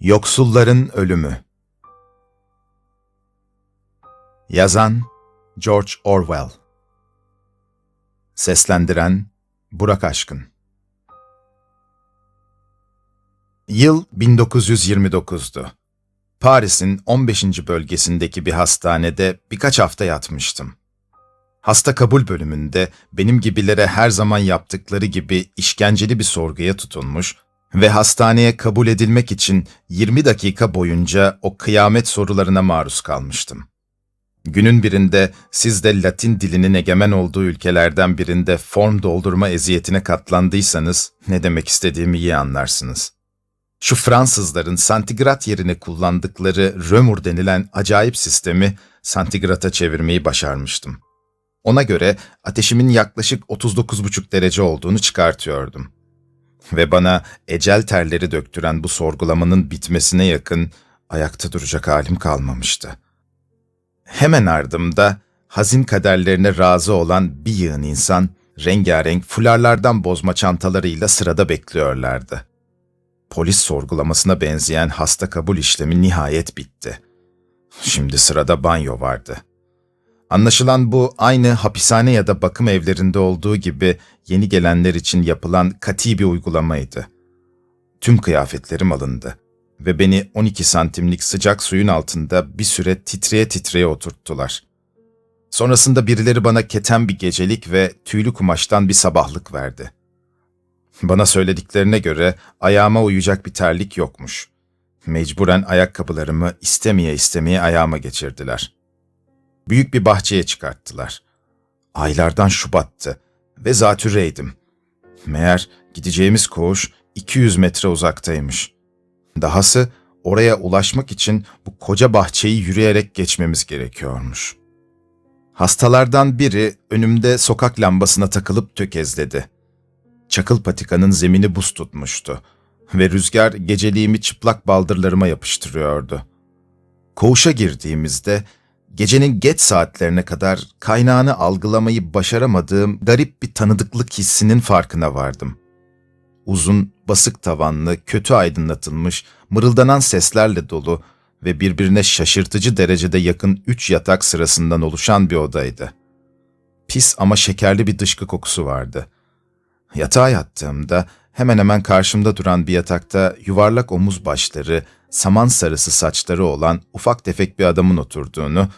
Yoksulların Ölümü Yazan George Orwell Seslendiren Burak Aşkın Yıl 1929'du. Paris'in 15. bölgesindeki bir hastanede birkaç hafta yatmıştım. Hasta kabul bölümünde benim gibilere her zaman yaptıkları gibi işkenceli bir sorguya tutulmuş ve hastaneye kabul edilmek için 20 dakika boyunca o kıyamet sorularına maruz kalmıştım. Günün birinde siz de Latin dilinin egemen olduğu ülkelerden birinde form doldurma eziyetine katlandıysanız ne demek istediğimi iyi anlarsınız. Şu Fransızların santigrat yerine kullandıkları römur denilen acayip sistemi santigrata çevirmeyi başarmıştım. Ona göre ateşimin yaklaşık 39,5 derece olduğunu çıkartıyordum. Ve bana ecel terleri döktüren bu sorgulamanın bitmesine yakın ayakta duracak halim kalmamıştı. Hemen ardımda hazin kaderlerine razı olan bir yığın insan rengarenk fularlardan bozma çantalarıyla sırada bekliyorlardı. Polis sorgulamasına benzeyen hasta kabul işlemi nihayet bitti. Şimdi sırada banyo vardı. Anlaşılan bu aynı hapishane ya da bakım evlerinde olduğu gibi yeni gelenler için yapılan kati bir uygulamaydı. Tüm kıyafetlerim alındı ve beni 12 santimlik sıcak suyun altında bir süre titreye titreye oturttular. Sonrasında birileri bana keten bir gecelik ve tüylü kumaştan bir sabahlık verdi. Bana söylediklerine göre ayağıma uyacak bir terlik yokmuş. Mecburen ayakkabılarımı istemeye istemeye ayağıma geçirdiler. Büyük bir bahçeye çıkarttılar. Aylardan Şubat'tı ve zatürreydim. Meğer gideceğimiz koğuş 200 metre uzaktaymış. Dahası oraya ulaşmak için bu koca bahçeyi yürüyerek geçmemiz gerekiyormuş. Hastalardan biri önümde sokak lambasına takılıp tökezledi. Çakıl patikanın zemini buz tutmuştu ve rüzgar geceliğimi çıplak baldırlarıma yapıştırıyordu. Koğuşa girdiğimizde gecenin geç saatlerine kadar kaynağını algılamayı başaramadığım garip bir tanıdıklık hissinin farkına vardım. Uzun, basık tavanlı, kötü aydınlatılmış, mırıldanan seslerle dolu ve birbirine şaşırtıcı derecede yakın üç yatak sırasından oluşan bir odaydı. Pis ama şekerli bir dışkı kokusu vardı. Yatağa yattığımda hemen hemen karşımda duran bir yatakta yuvarlak omuz başları, saman sarısı saçları olan ufak tefek bir adamın oturduğunu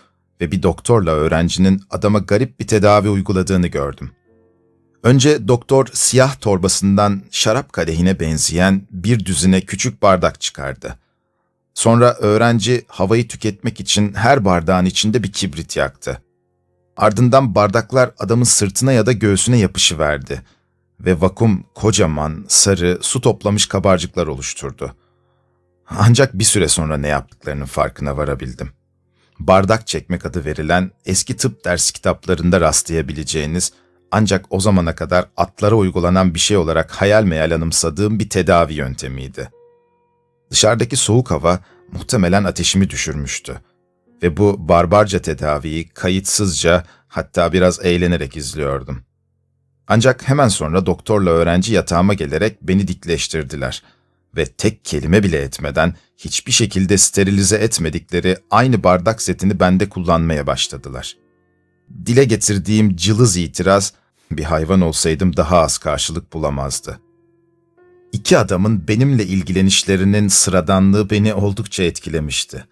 ve bir doktorla öğrencinin adama garip bir tedavi uyguladığını gördüm. Önce doktor siyah torbasından şarap kadehine benzeyen bir düzine küçük bardak çıkardı. Sonra öğrenci havayı tüketmek için her bardağın içinde bir kibrit yaktı. Ardından bardaklar adamın sırtına ya da göğsüne yapışıverdi ve vakum kocaman, sarı, su toplamış kabarcıklar oluşturdu. Ancak bir süre sonra ne yaptıklarının farkına varabildim bardak çekmek adı verilen eski tıp ders kitaplarında rastlayabileceğiniz ancak o zamana kadar atlara uygulanan bir şey olarak hayal meyal anımsadığım bir tedavi yöntemiydi. Dışarıdaki soğuk hava muhtemelen ateşimi düşürmüştü ve bu barbarca tedaviyi kayıtsızca hatta biraz eğlenerek izliyordum. Ancak hemen sonra doktorla öğrenci yatağıma gelerek beni dikleştirdiler ve tek kelime bile etmeden hiçbir şekilde sterilize etmedikleri aynı bardak setini bende kullanmaya başladılar. Dile getirdiğim cılız itiraz, bir hayvan olsaydım daha az karşılık bulamazdı. İki adamın benimle ilgilenişlerinin sıradanlığı beni oldukça etkilemişti.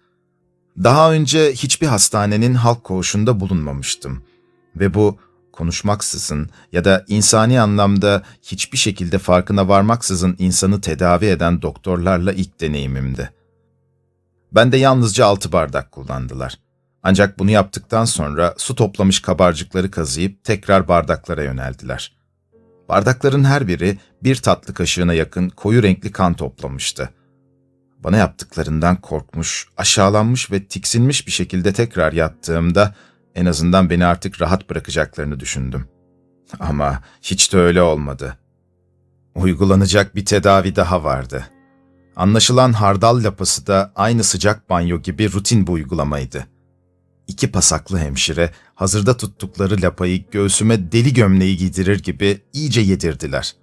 Daha önce hiçbir hastanenin halk koğuşunda bulunmamıştım ve bu konuşmaksızın ya da insani anlamda hiçbir şekilde farkına varmaksızın insanı tedavi eden doktorlarla ilk deneyimimdi. Ben de yalnızca altı bardak kullandılar. Ancak bunu yaptıktan sonra su toplamış kabarcıkları kazıyıp tekrar bardaklara yöneldiler. Bardakların her biri bir tatlı kaşığına yakın koyu renkli kan toplamıştı. Bana yaptıklarından korkmuş, aşağılanmış ve tiksinmiş bir şekilde tekrar yattığımda en azından beni artık rahat bırakacaklarını düşündüm. Ama hiç de öyle olmadı. Uygulanacak bir tedavi daha vardı. Anlaşılan hardal lapası da aynı sıcak banyo gibi rutin bir uygulamaydı. İki pasaklı hemşire hazırda tuttukları lapayı göğsüme deli gömleği giydirir gibi iyice yedirdiler.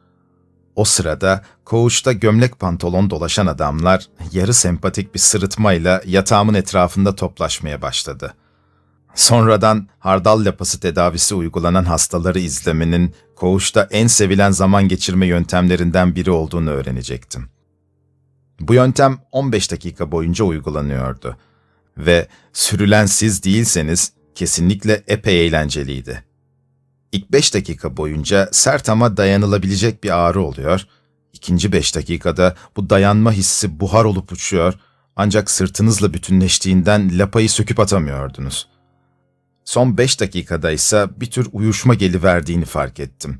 O sırada koğuşta gömlek pantolon dolaşan adamlar yarı sempatik bir sırıtmayla yatağımın etrafında toplaşmaya başladı. Sonradan hardal lapası tedavisi uygulanan hastaları izlemenin koğuşta en sevilen zaman geçirme yöntemlerinden biri olduğunu öğrenecektim. Bu yöntem 15 dakika boyunca uygulanıyordu ve sürülen siz değilseniz kesinlikle epey eğlenceliydi. İlk 5 dakika boyunca sert ama dayanılabilecek bir ağrı oluyor. İkinci 5 dakikada bu dayanma hissi buhar olup uçuyor ancak sırtınızla bütünleştiğinden lapayı söküp atamıyordunuz. Son 5 dakikada ise bir tür uyuşma geliverdiğini fark ettim.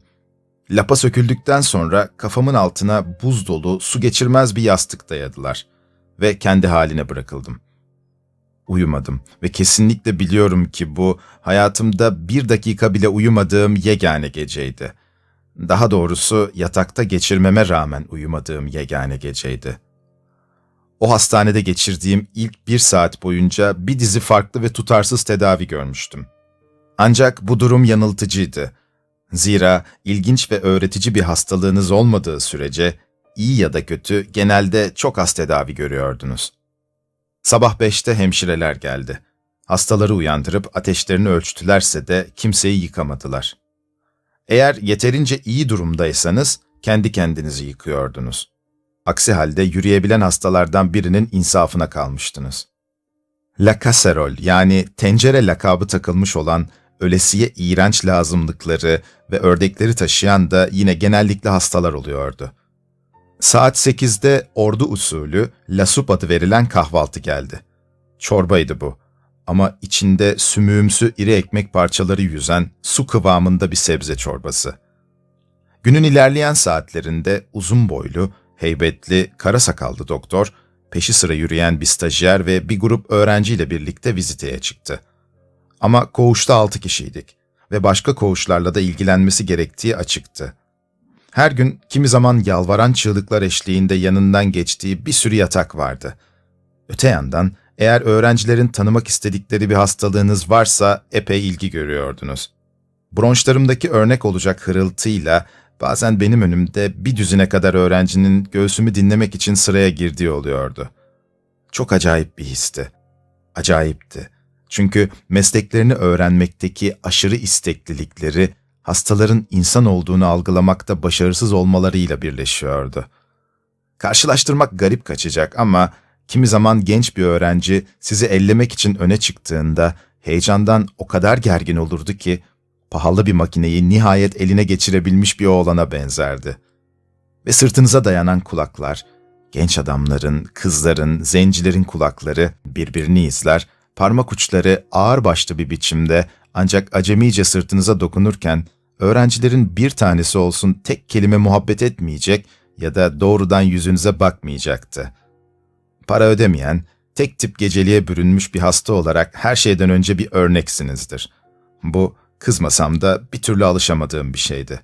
Lapa söküldükten sonra kafamın altına buz dolu, su geçirmez bir yastık dayadılar ve kendi haline bırakıldım. Uyumadım ve kesinlikle biliyorum ki bu hayatımda bir dakika bile uyumadığım yegane geceydi. Daha doğrusu yatakta geçirmeme rağmen uyumadığım yegane geceydi. O hastanede geçirdiğim ilk bir saat boyunca bir dizi farklı ve tutarsız tedavi görmüştüm. Ancak bu durum yanıltıcıydı. Zira ilginç ve öğretici bir hastalığınız olmadığı sürece iyi ya da kötü genelde çok az tedavi görüyordunuz. Sabah beşte hemşireler geldi. Hastaları uyandırıp ateşlerini ölçtülerse de kimseyi yıkamadılar. Eğer yeterince iyi durumdaysanız kendi kendinizi yıkıyordunuz. Aksi halde yürüyebilen hastalardan birinin insafına kalmıştınız. La Caserol yani tencere lakabı takılmış olan ölesiye iğrenç lazımlıkları ve ördekleri taşıyan da yine genellikle hastalar oluyordu. Saat 8'de ordu usulü lasup adı verilen kahvaltı geldi. Çorbaydı bu ama içinde sümüğümsü iri ekmek parçaları yüzen su kıvamında bir sebze çorbası. Günün ilerleyen saatlerinde uzun boylu, heybetli, kara sakallı doktor, peşi sıra yürüyen bir stajyer ve bir grup öğrenciyle birlikte viziteye çıktı. Ama koğuşta altı kişiydik ve başka koğuşlarla da ilgilenmesi gerektiği açıktı. Her gün kimi zaman yalvaran çığlıklar eşliğinde yanından geçtiği bir sürü yatak vardı. Öte yandan eğer öğrencilerin tanımak istedikleri bir hastalığınız varsa epey ilgi görüyordunuz. Bronşlarımdaki örnek olacak hırıltıyla bazen benim önümde bir düzine kadar öğrencinin göğsümü dinlemek için sıraya girdiği oluyordu. Çok acayip bir histi. Acayipti. Çünkü mesleklerini öğrenmekteki aşırı isteklilikleri hastaların insan olduğunu algılamakta başarısız olmalarıyla birleşiyordu. Karşılaştırmak garip kaçacak ama kimi zaman genç bir öğrenci sizi ellemek için öne çıktığında heyecandan o kadar gergin olurdu ki pahalı bir makineyi nihayet eline geçirebilmiş bir oğlana benzerdi. Ve sırtınıza dayanan kulaklar, genç adamların, kızların, zencilerin kulakları birbirini izler, parmak uçları ağır başlı bir biçimde ancak acemice sırtınıza dokunurken öğrencilerin bir tanesi olsun tek kelime muhabbet etmeyecek ya da doğrudan yüzünüze bakmayacaktı. Para ödemeyen, tek tip geceliğe bürünmüş bir hasta olarak her şeyden önce bir örneksinizdir. Bu, kızmasam da bir türlü alışamadığım bir şeydi.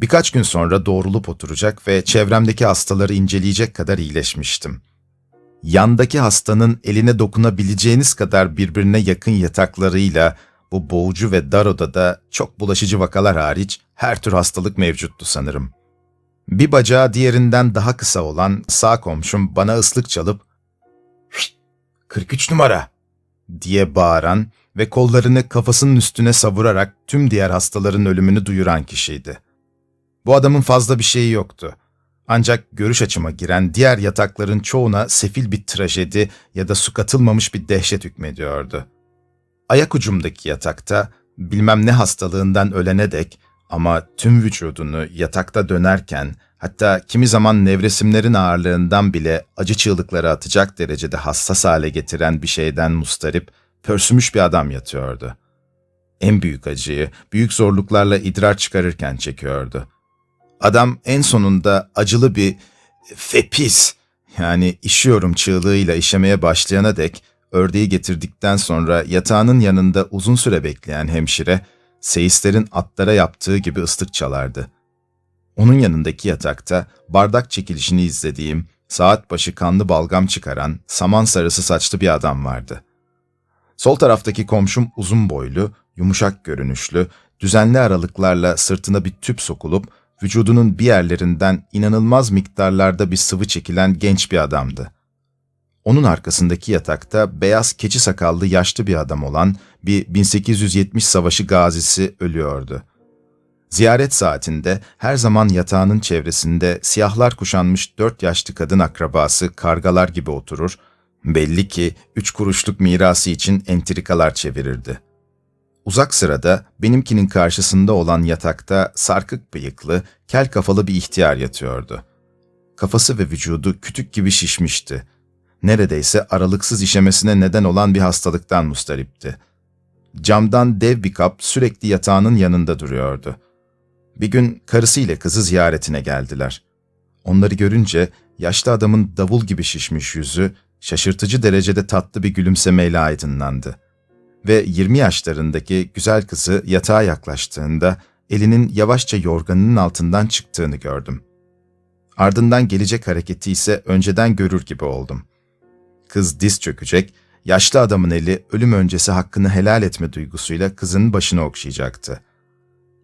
Birkaç gün sonra doğrulup oturacak ve çevremdeki hastaları inceleyecek kadar iyileşmiştim. Yandaki hastanın eline dokunabileceğiniz kadar birbirine yakın yataklarıyla bu boğucu ve dar odada çok bulaşıcı vakalar hariç her tür hastalık mevcuttu sanırım. Bir bacağı diğerinden daha kısa olan sağ komşum bana ıslık çalıp "Şşt, 43 numara diye bağıran ve kollarını kafasının üstüne savurarak tüm diğer hastaların ölümünü duyuran kişiydi. Bu adamın fazla bir şeyi yoktu. Ancak görüş açıma giren diğer yatakların çoğuna sefil bir trajedi ya da su katılmamış bir dehşet hükmediyordu. Ayak ucumdaki yatakta bilmem ne hastalığından ölene dek ama tüm vücudunu yatakta dönerken hatta kimi zaman nevresimlerin ağırlığından bile acı çığlıkları atacak derecede hassas hale getiren bir şeyden mustarip pörsümüş bir adam yatıyordu. En büyük acıyı büyük zorluklarla idrar çıkarırken çekiyordu. Adam en sonunda acılı bir fepis yani işiyorum çığlığıyla işemeye başlayana dek ördeği getirdikten sonra yatağının yanında uzun süre bekleyen hemşire, seyislerin atlara yaptığı gibi ıslık çalardı. Onun yanındaki yatakta bardak çekilişini izlediğim, saat başı kanlı balgam çıkaran, saman sarısı saçlı bir adam vardı. Sol taraftaki komşum uzun boylu, yumuşak görünüşlü, düzenli aralıklarla sırtına bir tüp sokulup, vücudunun bir yerlerinden inanılmaz miktarlarda bir sıvı çekilen genç bir adamdı. Onun arkasındaki yatakta beyaz keçi sakallı yaşlı bir adam olan bir 1870 savaşı gazisi ölüyordu. Ziyaret saatinde her zaman yatağının çevresinde siyahlar kuşanmış dört yaşlı kadın akrabası kargalar gibi oturur, belli ki üç kuruşluk mirası için entrikalar çevirirdi. Uzak sırada benimkinin karşısında olan yatakta sarkık bıyıklı, kel kafalı bir ihtiyar yatıyordu. Kafası ve vücudu kütük gibi şişmişti. Neredeyse aralıksız işemesine neden olan bir hastalıktan mustaripti. Camdan dev bir kap sürekli yatağının yanında duruyordu. Bir gün karısı ile kızı ziyaretine geldiler. Onları görünce yaşlı adamın davul gibi şişmiş yüzü şaşırtıcı derecede tatlı bir gülümsemeyle aydınlandı. Ve 20 yaşlarındaki güzel kızı yatağa yaklaştığında elinin yavaşça yorganının altından çıktığını gördüm. Ardından gelecek hareketi ise önceden görür gibi oldum. Kız diz çökecek, yaşlı adamın eli ölüm öncesi hakkını helal etme duygusuyla kızın başını okşayacaktı.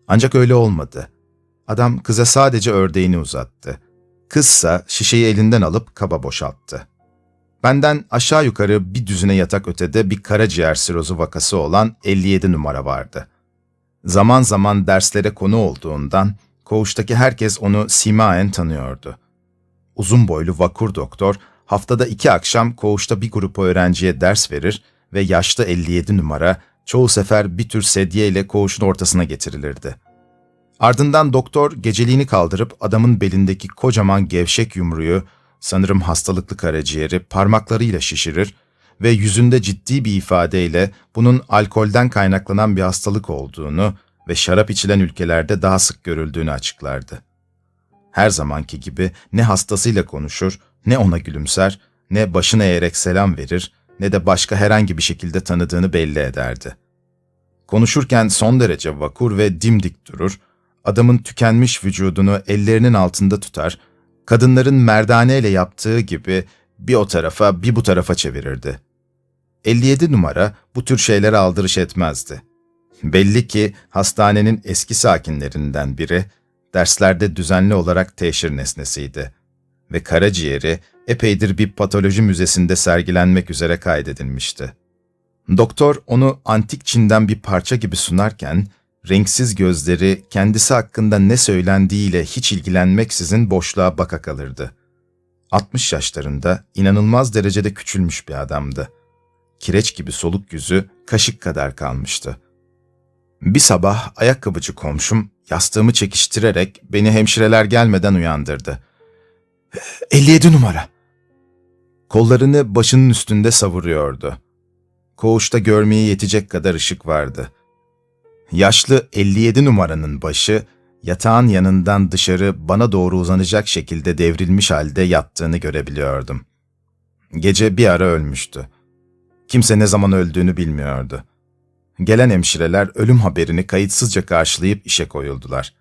Ancak öyle olmadı. Adam kıza sadece ördeğini uzattı. Kızsa şişeyi elinden alıp kaba boşalttı. Benden aşağı yukarı bir düzine yatak ötede bir karaciğer sirozu vakası olan 57 numara vardı. Zaman zaman derslere konu olduğundan koğuştaki herkes onu simaen tanıyordu. Uzun boylu vakur doktor haftada iki akşam koğuşta bir grup öğrenciye ders verir ve yaşlı 57 numara çoğu sefer bir tür sedye ile koğuşun ortasına getirilirdi. Ardından doktor geceliğini kaldırıp adamın belindeki kocaman gevşek yumruyu, sanırım hastalıklı karaciğeri parmaklarıyla şişirir ve yüzünde ciddi bir ifadeyle bunun alkolden kaynaklanan bir hastalık olduğunu ve şarap içilen ülkelerde daha sık görüldüğünü açıklardı. Her zamanki gibi ne hastasıyla konuşur, ne ona gülümser, ne başını eğerek selam verir, ne de başka herhangi bir şekilde tanıdığını belli ederdi. Konuşurken son derece vakur ve dimdik durur, adamın tükenmiş vücudunu ellerinin altında tutar, kadınların merdaneyle yaptığı gibi bir o tarafa bir bu tarafa çevirirdi. 57 numara bu tür şeylere aldırış etmezdi. Belli ki hastanenin eski sakinlerinden biri, derslerde düzenli olarak teşhir nesnesiydi ve karaciğeri epeydir bir patoloji müzesinde sergilenmek üzere kaydedilmişti. Doktor onu antik Çin'den bir parça gibi sunarken, renksiz gözleri kendisi hakkında ne söylendiğiyle hiç ilgilenmeksizin boşluğa baka kalırdı. 60 yaşlarında inanılmaz derecede küçülmüş bir adamdı. Kireç gibi soluk yüzü kaşık kadar kalmıştı. Bir sabah ayakkabıcı komşum yastığımı çekiştirerek beni hemşireler gelmeden uyandırdı. 57 numara. Kollarını başının üstünde savuruyordu. Koğuşta görmeye yetecek kadar ışık vardı. Yaşlı 57 numaranın başı yatağın yanından dışarı bana doğru uzanacak şekilde devrilmiş halde yattığını görebiliyordum. Gece bir ara ölmüştü. Kimse ne zaman öldüğünü bilmiyordu. Gelen hemşireler ölüm haberini kayıtsızca karşılayıp işe koyuldular.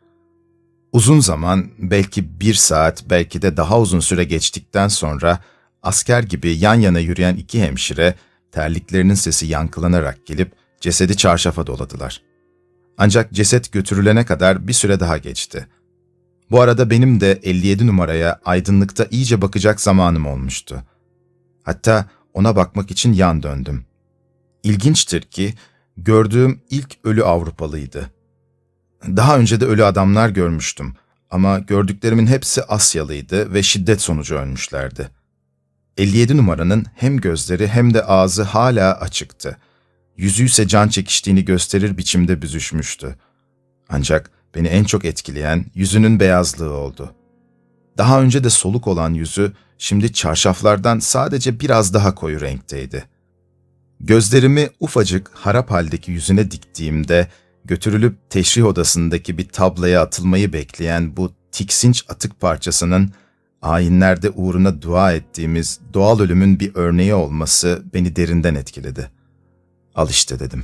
Uzun zaman, belki bir saat, belki de daha uzun süre geçtikten sonra asker gibi yan yana yürüyen iki hemşire terliklerinin sesi yankılanarak gelip cesedi çarşafa doladılar. Ancak ceset götürülene kadar bir süre daha geçti. Bu arada benim de 57 numaraya aydınlıkta iyice bakacak zamanım olmuştu. Hatta ona bakmak için yan döndüm. İlginçtir ki gördüğüm ilk ölü Avrupalıydı. Daha önce de ölü adamlar görmüştüm ama gördüklerimin hepsi Asyalıydı ve şiddet sonucu ölmüşlerdi. 57 numaranın hem gözleri hem de ağzı hala açıktı. Yüzü ise can çekiştiğini gösterir biçimde büzüşmüştü. Ancak beni en çok etkileyen yüzünün beyazlığı oldu. Daha önce de soluk olan yüzü şimdi çarşaflardan sadece biraz daha koyu renkteydi. Gözlerimi ufacık harap haldeki yüzüne diktiğimde götürülüp teşrih odasındaki bir tablaya atılmayı bekleyen bu tiksinç atık parçasının ayinlerde uğruna dua ettiğimiz doğal ölümün bir örneği olması beni derinden etkiledi. Al işte dedim.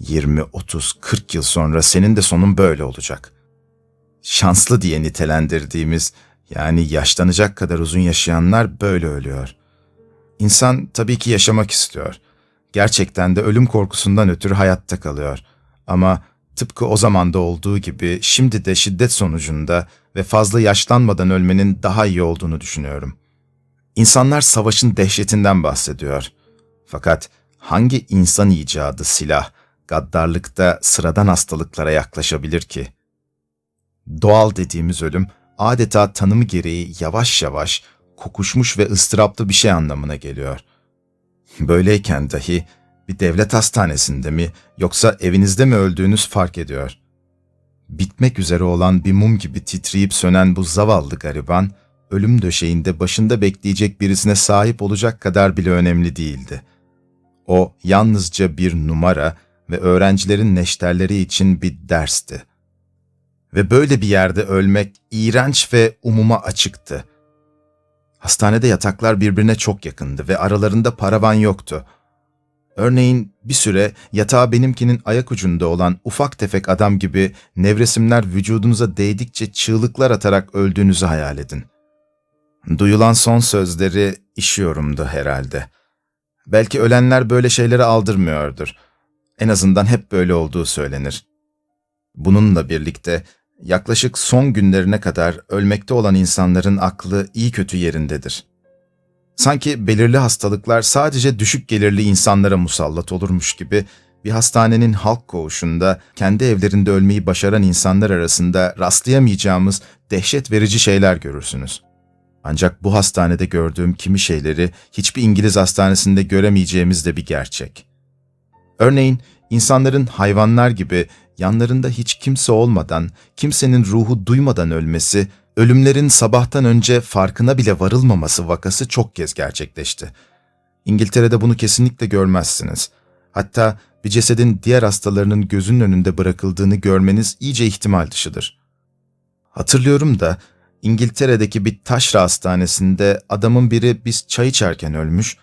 20, 30, 40 yıl sonra senin de sonun böyle olacak. Şanslı diye nitelendirdiğimiz yani yaşlanacak kadar uzun yaşayanlar böyle ölüyor. İnsan tabii ki yaşamak istiyor. Gerçekten de ölüm korkusundan ötürü hayatta kalıyor. Ama tıpkı o zamanda olduğu gibi şimdi de şiddet sonucunda ve fazla yaşlanmadan ölmenin daha iyi olduğunu düşünüyorum. İnsanlar savaşın dehşetinden bahsediyor. Fakat hangi insan icadı silah, gaddarlıkta sıradan hastalıklara yaklaşabilir ki? Doğal dediğimiz ölüm adeta tanımı gereği yavaş yavaş kokuşmuş ve ıstıraplı bir şey anlamına geliyor. Böyleyken dahi bir devlet hastanesinde mi yoksa evinizde mi öldüğünüz fark ediyor. Bitmek üzere olan bir mum gibi titreyip sönen bu zavallı gariban, ölüm döşeğinde başında bekleyecek birisine sahip olacak kadar bile önemli değildi. O yalnızca bir numara ve öğrencilerin neşterleri için bir dersti. Ve böyle bir yerde ölmek iğrenç ve umuma açıktı. Hastanede yataklar birbirine çok yakındı ve aralarında paravan yoktu. Örneğin bir süre yatağı benimkinin ayak ucunda olan ufak tefek adam gibi nevresimler vücudunuza değdikçe çığlıklar atarak öldüğünüzü hayal edin. Duyulan son sözleri işiyorumdu herhalde. Belki ölenler böyle şeyleri aldırmıyordur. En azından hep böyle olduğu söylenir. Bununla birlikte yaklaşık son günlerine kadar ölmekte olan insanların aklı iyi kötü yerindedir. Sanki belirli hastalıklar sadece düşük gelirli insanlara musallat olurmuş gibi bir hastanenin halk koğuşunda kendi evlerinde ölmeyi başaran insanlar arasında rastlayamayacağımız dehşet verici şeyler görürsünüz. Ancak bu hastanede gördüğüm kimi şeyleri hiçbir İngiliz hastanesinde göremeyeceğimiz de bir gerçek. Örneğin insanların hayvanlar gibi yanlarında hiç kimse olmadan, kimsenin ruhu duymadan ölmesi, ölümlerin sabahtan önce farkına bile varılmaması vakası çok kez gerçekleşti. İngiltere'de bunu kesinlikle görmezsiniz. Hatta bir cesedin diğer hastalarının gözünün önünde bırakıldığını görmeniz iyice ihtimal dışıdır. Hatırlıyorum da İngiltere'deki bir taşra hastanesinde adamın biri biz çay içerken ölmüş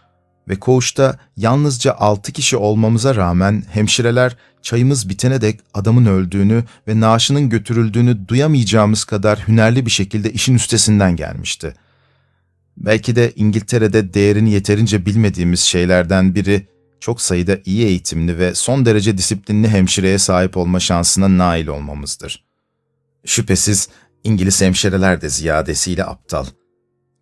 ve koğuşta yalnızca altı kişi olmamıza rağmen hemşireler çayımız bitene dek adamın öldüğünü ve naaşının götürüldüğünü duyamayacağımız kadar hünerli bir şekilde işin üstesinden gelmişti. Belki de İngiltere'de değerini yeterince bilmediğimiz şeylerden biri çok sayıda iyi eğitimli ve son derece disiplinli hemşireye sahip olma şansına nail olmamızdır. Şüphesiz İngiliz hemşireler de ziyadesiyle aptal.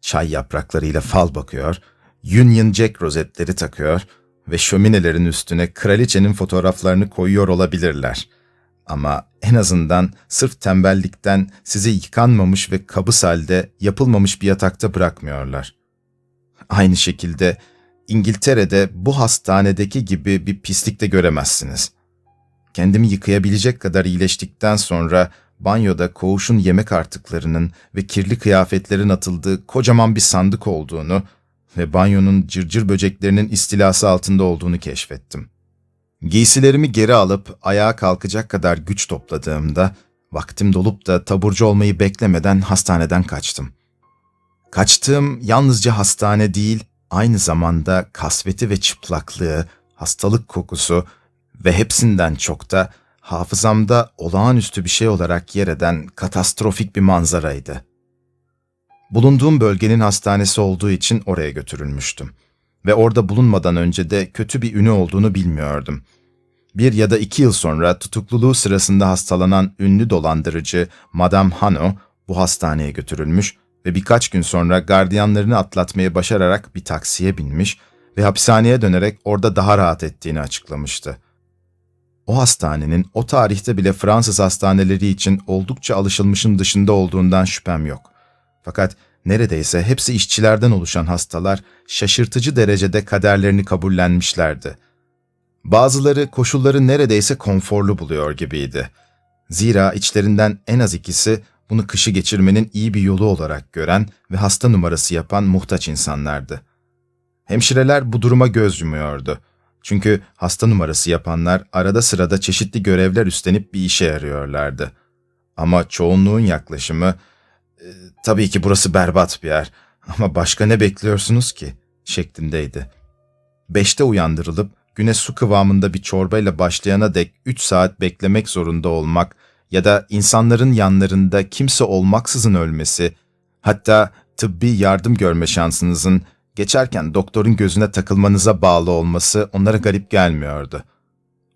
Çay yapraklarıyla fal bakıyor, Union Jack rozetleri takıyor ve şöminelerin üstüne kraliçenin fotoğraflarını koyuyor olabilirler. Ama en azından sırf tembellikten sizi yıkanmamış ve kabız halde yapılmamış bir yatakta bırakmıyorlar. Aynı şekilde İngiltere'de bu hastanedeki gibi bir pislik de göremezsiniz. Kendimi yıkayabilecek kadar iyileştikten sonra banyoda koğuşun yemek artıklarının ve kirli kıyafetlerin atıldığı kocaman bir sandık olduğunu ve banyonun cırcır böceklerinin istilası altında olduğunu keşfettim. Giysilerimi geri alıp ayağa kalkacak kadar güç topladığımda, vaktim dolup da taburcu olmayı beklemeden hastaneden kaçtım. Kaçtığım yalnızca hastane değil, aynı zamanda kasveti ve çıplaklığı, hastalık kokusu ve hepsinden çok da hafızamda olağanüstü bir şey olarak yer eden katastrofik bir manzaraydı. Bulunduğum bölgenin hastanesi olduğu için oraya götürülmüştüm. Ve orada bulunmadan önce de kötü bir ünü olduğunu bilmiyordum. Bir ya da iki yıl sonra tutukluluğu sırasında hastalanan ünlü dolandırıcı Madame Hano bu hastaneye götürülmüş ve birkaç gün sonra gardiyanlarını atlatmayı başararak bir taksiye binmiş ve hapishaneye dönerek orada daha rahat ettiğini açıklamıştı. O hastanenin o tarihte bile Fransız hastaneleri için oldukça alışılmışın dışında olduğundan şüphem yok. Fakat neredeyse hepsi işçilerden oluşan hastalar şaşırtıcı derecede kaderlerini kabullenmişlerdi. Bazıları koşulları neredeyse konforlu buluyor gibiydi. Zira içlerinden en az ikisi bunu kışı geçirmenin iyi bir yolu olarak gören ve hasta numarası yapan muhtaç insanlardı. Hemşireler bu duruma göz yumuyordu. Çünkü hasta numarası yapanlar arada sırada çeşitli görevler üstlenip bir işe yarıyorlardı. Ama çoğunluğun yaklaşımı e, tabii ki burası berbat bir yer ama başka ne bekliyorsunuz ki? şeklindeydi. Beşte uyandırılıp güne su kıvamında bir çorbayla başlayana dek üç saat beklemek zorunda olmak ya da insanların yanlarında kimse olmaksızın ölmesi, hatta tıbbi yardım görme şansınızın geçerken doktorun gözüne takılmanıza bağlı olması onlara garip gelmiyordu.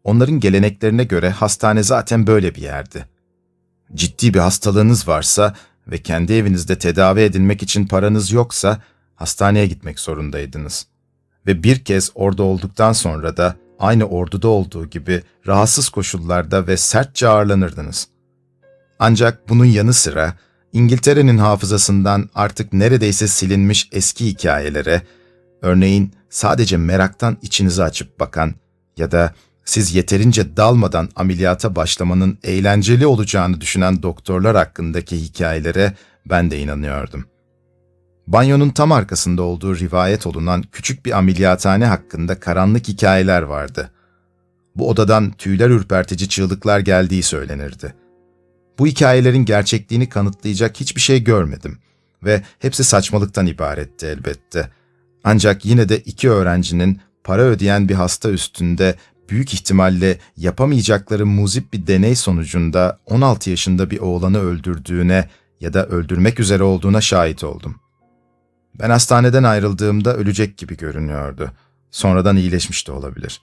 Onların geleneklerine göre hastane zaten böyle bir yerdi. Ciddi bir hastalığınız varsa ve kendi evinizde tedavi edilmek için paranız yoksa hastaneye gitmek zorundaydınız. Ve bir kez orada olduktan sonra da aynı orduda olduğu gibi rahatsız koşullarda ve sertçe ağırlanırdınız. Ancak bunun yanı sıra İngiltere'nin hafızasından artık neredeyse silinmiş eski hikayelere, örneğin sadece meraktan içinizi açıp bakan ya da siz yeterince dalmadan ameliyata başlamanın eğlenceli olacağını düşünen doktorlar hakkındaki hikayelere ben de inanıyordum. Banyonun tam arkasında olduğu rivayet olunan küçük bir ameliyathane hakkında karanlık hikayeler vardı. Bu odadan tüyler ürpertici çığlıklar geldiği söylenirdi. Bu hikayelerin gerçekliğini kanıtlayacak hiçbir şey görmedim ve hepsi saçmalıktan ibaretti elbette. Ancak yine de iki öğrencinin para ödeyen bir hasta üstünde büyük ihtimalle yapamayacakları muzip bir deney sonucunda 16 yaşında bir oğlanı öldürdüğüne ya da öldürmek üzere olduğuna şahit oldum. Ben hastaneden ayrıldığımda ölecek gibi görünüyordu. Sonradan iyileşmiş de olabilir.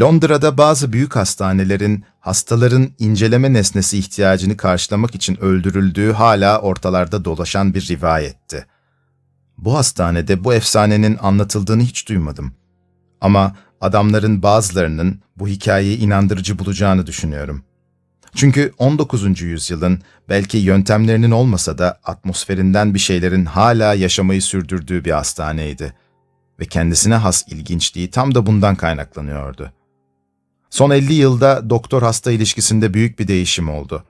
Londra'da bazı büyük hastanelerin hastaların inceleme nesnesi ihtiyacını karşılamak için öldürüldüğü hala ortalarda dolaşan bir rivayetti. Bu hastanede bu efsanenin anlatıldığını hiç duymadım. Ama adamların bazılarının bu hikayeyi inandırıcı bulacağını düşünüyorum. Çünkü 19. yüzyılın belki yöntemlerinin olmasa da atmosferinden bir şeylerin hala yaşamayı sürdürdüğü bir hastaneydi. Ve kendisine has ilginçliği tam da bundan kaynaklanıyordu. Son 50 yılda doktor-hasta ilişkisinde büyük bir değişim oldu.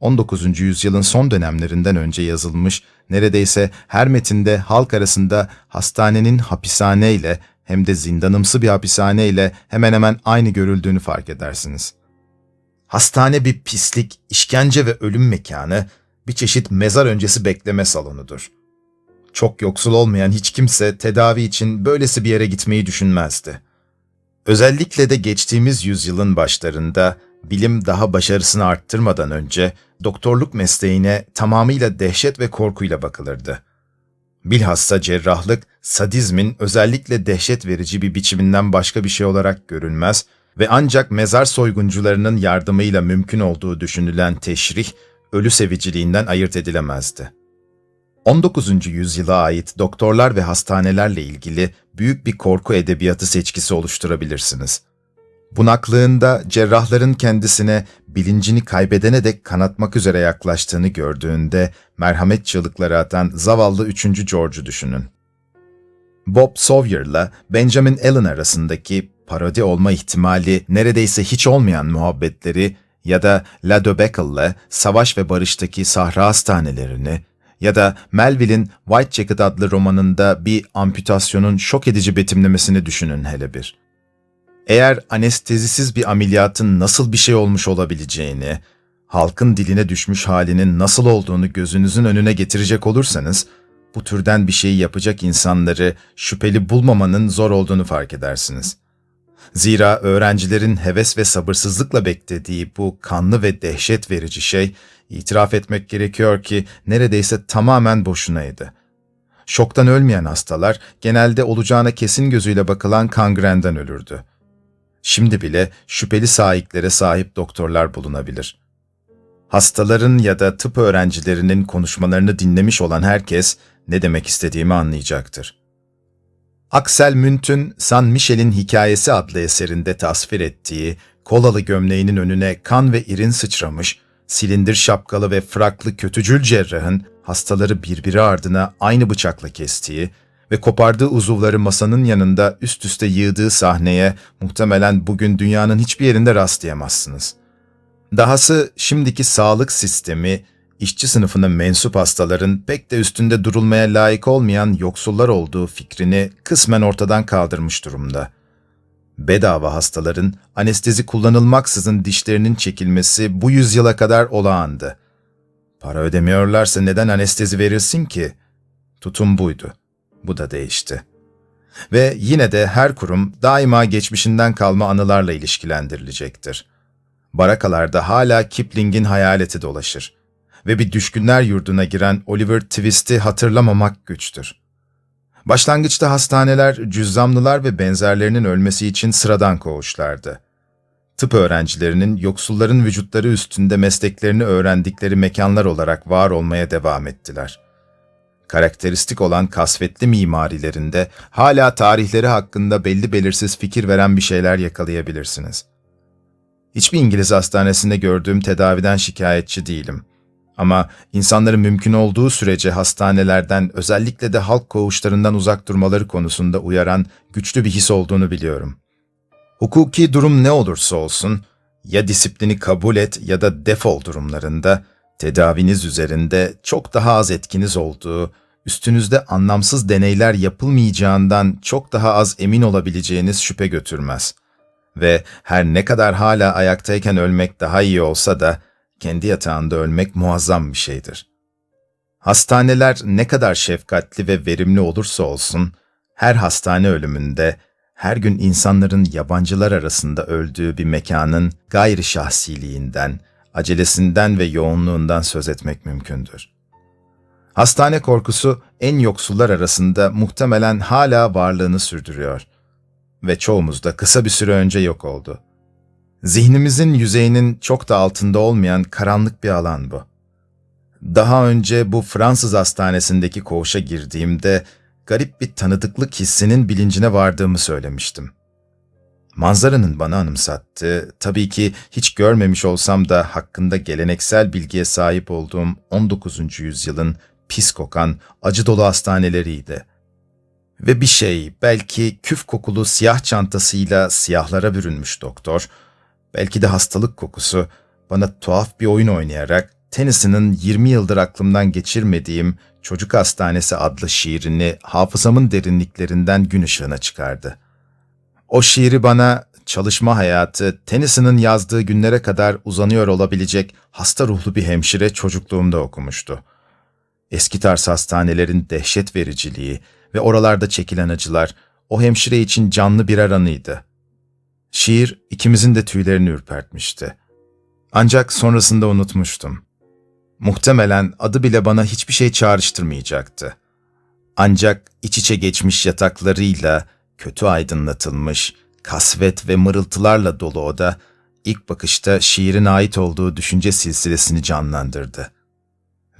19. yüzyılın son dönemlerinden önce yazılmış, neredeyse her metinde halk arasında hastanenin hapishaneyle hem de zindanımsı bir hapishaneyle hemen hemen aynı görüldüğünü fark edersiniz. Hastane bir pislik, işkence ve ölüm mekanı, bir çeşit mezar öncesi bekleme salonudur. Çok yoksul olmayan hiç kimse tedavi için böylesi bir yere gitmeyi düşünmezdi. Özellikle de geçtiğimiz yüzyılın başlarında bilim daha başarısını arttırmadan önce doktorluk mesleğine tamamıyla dehşet ve korkuyla bakılırdı. Bilhassa cerrahlık, sadizmin özellikle dehşet verici bir biçiminden başka bir şey olarak görülmez ve ancak mezar soyguncularının yardımıyla mümkün olduğu düşünülen teşrih, ölü seviciliğinden ayırt edilemezdi. 19. yüzyıla ait doktorlar ve hastanelerle ilgili büyük bir korku edebiyatı seçkisi oluşturabilirsiniz. Bunaklığında cerrahların kendisine bilincini kaybedene dek kanatmak üzere yaklaştığını gördüğünde merhamet çığlıkları atan zavallı 3. George'u düşünün. Bob Sawyer'la Benjamin Allen arasındaki parodi olma ihtimali neredeyse hiç olmayan muhabbetleri ya da La Döbekel'le Savaş ve Barış'taki sahra hastanelerini ya da Melville'in White Jacket adlı romanında bir amputasyonun şok edici betimlemesini düşünün hele bir. Eğer anestezisiz bir ameliyatın nasıl bir şey olmuş olabileceğini, halkın diline düşmüş halinin nasıl olduğunu gözünüzün önüne getirecek olursanız, bu türden bir şeyi yapacak insanları şüpheli bulmamanın zor olduğunu fark edersiniz. Zira öğrencilerin heves ve sabırsızlıkla beklediği bu kanlı ve dehşet verici şey, itiraf etmek gerekiyor ki neredeyse tamamen boşunaydı. Şoktan ölmeyen hastalar genelde olacağına kesin gözüyle bakılan kangrenden ölürdü. Şimdi bile şüpheli sahiklere sahip doktorlar bulunabilir. Hastaların ya da tıp öğrencilerinin konuşmalarını dinlemiş olan herkes ne demek istediğimi anlayacaktır. Axel Münth'ün San Michel'in Hikayesi adlı eserinde tasvir ettiği kolalı gömleğinin önüne kan ve irin sıçramış, silindir şapkalı ve fraklı kötücül cerrahın hastaları birbiri ardına aynı bıçakla kestiği ve kopardığı uzuvları masanın yanında üst üste yığdığı sahneye muhtemelen bugün dünyanın hiçbir yerinde rastlayamazsınız. Dahası şimdiki sağlık sistemi, işçi sınıfına mensup hastaların pek de üstünde durulmaya layık olmayan yoksullar olduğu fikrini kısmen ortadan kaldırmış durumda. Bedava hastaların anestezi kullanılmaksızın dişlerinin çekilmesi bu yüzyıla kadar olağandı. Para ödemiyorlarsa neden anestezi verilsin ki? Tutum buydu. Bu da değişti. Ve yine de her kurum daima geçmişinden kalma anılarla ilişkilendirilecektir. Barakalarda hala Kipling'in hayaleti dolaşır ve bir düşkünler yurduna giren Oliver Twist'i hatırlamamak güçtür. Başlangıçta hastaneler, cüzzamlılar ve benzerlerinin ölmesi için sıradan koğuşlardı. tıp öğrencilerinin yoksulların vücutları üstünde mesleklerini öğrendikleri mekanlar olarak var olmaya devam ettiler. Karakteristik olan kasvetli mimarilerinde hala tarihleri hakkında belli belirsiz fikir veren bir şeyler yakalayabilirsiniz. Hiçbir İngiliz hastanesinde gördüğüm tedaviden şikayetçi değilim. Ama insanların mümkün olduğu sürece hastanelerden özellikle de halk koğuşlarından uzak durmaları konusunda uyaran güçlü bir his olduğunu biliyorum. Hukuki durum ne olursa olsun, ya disiplini kabul et ya da defol durumlarında tedaviniz üzerinde çok daha az etkiniz olduğu, üstünüzde anlamsız deneyler yapılmayacağından çok daha az emin olabileceğiniz şüphe götürmez. Ve her ne kadar hala ayaktayken ölmek daha iyi olsa da, kendi yatağında ölmek muazzam bir şeydir. Hastaneler ne kadar şefkatli ve verimli olursa olsun, her hastane ölümünde, her gün insanların yabancılar arasında öldüğü bir mekanın gayri şahsiliğinden, acelesinden ve yoğunluğundan söz etmek mümkündür. Hastane korkusu en yoksullar arasında muhtemelen hala varlığını sürdürüyor ve çoğumuz da kısa bir süre önce yok oldu. Zihnimizin yüzeyinin çok da altında olmayan karanlık bir alan bu. Daha önce bu Fransız hastanesindeki koğuşa girdiğimde garip bir tanıdıklık hissinin bilincine vardığımı söylemiştim. Manzaranın bana anımsattığı, tabii ki hiç görmemiş olsam da hakkında geleneksel bilgiye sahip olduğum 19. yüzyılın pis kokan, acı dolu hastaneleriydi. Ve bir şey, belki küf kokulu siyah çantasıyla siyahlara bürünmüş doktor, belki de hastalık kokusu, bana tuhaf bir oyun oynayarak Tennyson'ın 20 yıldır aklımdan geçirmediğim Çocuk Hastanesi adlı şiirini hafızamın derinliklerinden gün ışığına çıkardı. O şiiri bana çalışma hayatı Tennyson'ın yazdığı günlere kadar uzanıyor olabilecek hasta ruhlu bir hemşire çocukluğumda okumuştu. Eski tarz hastanelerin dehşet vericiliği ve oralarda çekilen acılar o hemşire için canlı birer anıydı. Şiir ikimizin de tüylerini ürpertmişti. Ancak sonrasında unutmuştum. Muhtemelen adı bile bana hiçbir şey çağrıştırmayacaktı. Ancak iç içe geçmiş yataklarıyla, kötü aydınlatılmış, kasvet ve mırıltılarla dolu oda, ilk bakışta şiirin ait olduğu düşünce silsilesini canlandırdı.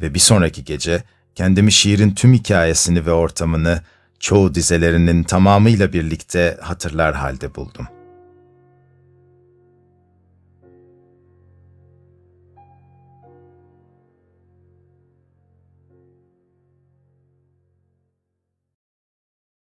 Ve bir sonraki gece kendimi şiirin tüm hikayesini ve ortamını çoğu dizelerinin tamamıyla birlikte hatırlar halde buldum.